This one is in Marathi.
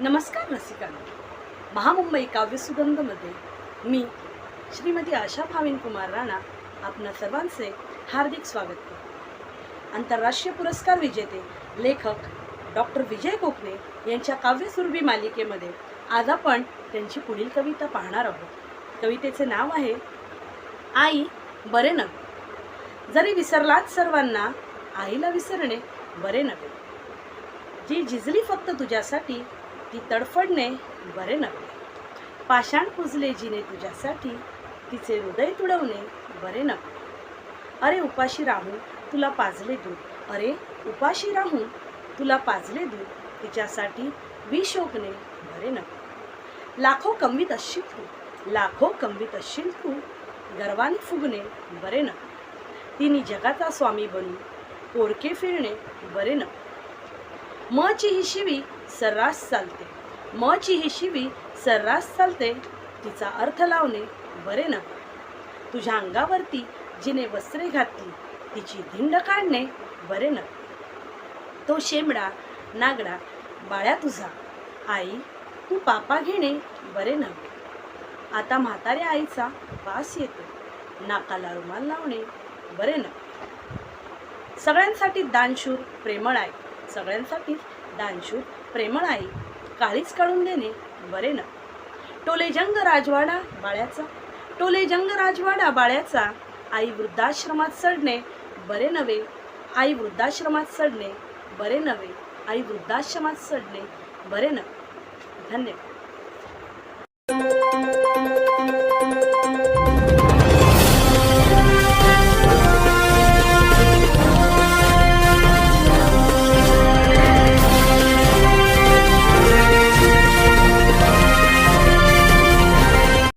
नमस्कार रसिकांनो. महामुंबई काव्यसुगंधमध्ये मी श्रीमती आशा भाविन कुमार राणा आपणा सर्वांचे हार्दिक स्वागत करतो. आंतरराष्ट्रीय पुरस्कार विजेते लेखक डॉक्टर विजय कोकणे यांच्या काव्यसुरभी मालिकेमध्ये आज आपण त्यांची पुढील कविता पाहणार आहोत. कवितेचे नाव आहे आई बरे नव्हे. जरी विसरलात सर्वांना आईला विसरणे बरे नव्हे. जी झिजली फक्त तुझ्यासाठी ती तडफडणे बरे नव्हे. पाषाण पुजले जिने तुझ्यासाठी तिचे हृदय तुडवणे बरे नव्हे. अरे उपाशी राहून तुला पाजले दूध अरे उपाशी राहून तुला पाजले दूध तिच्यासाठी विष बरे नव्हे. लाखो कमवीत असशील तू. लाखो कमवीत असशील तू. गर्वाने फुगणे बरे नव्हे. तिने जगाचा स्वामी बनून पोरके फिरणे बरे नव्हे. मची ही शिवी सर्रास चालते. मची ही शिवी सर्रास चालते तिचा अर्थ लावणे बरे ना तुझ्या अंगावरती जिने वस्त्रे घातली तिची धिंड काढणे बरे नव्हे तो शेंबडा नागडा बाळ्या तुझा आई तू पापा घेणे बरे नव्हे आता म्हाताऱ्या आईचा वास येतो नाकाला रुमाल लावणे बरे नव्हे सगळ्यांसाठी दानशूर प्रेमळ आहे. सगळ्यांसाठी दानशूर प्रेमळ आई काळीच काढून देणे बरे ना. टोले जंग राजवाडा बाळ्याचा टोले जंग राजवाडा बाळ्याचा आई वृद्धाश्रमात चढणे बरे नव्हे. आई वृद्धाश्रमात चढणे बरे नव्हे. आई वृद्धाश्रमात चढणे बरे न. धन्यवाद.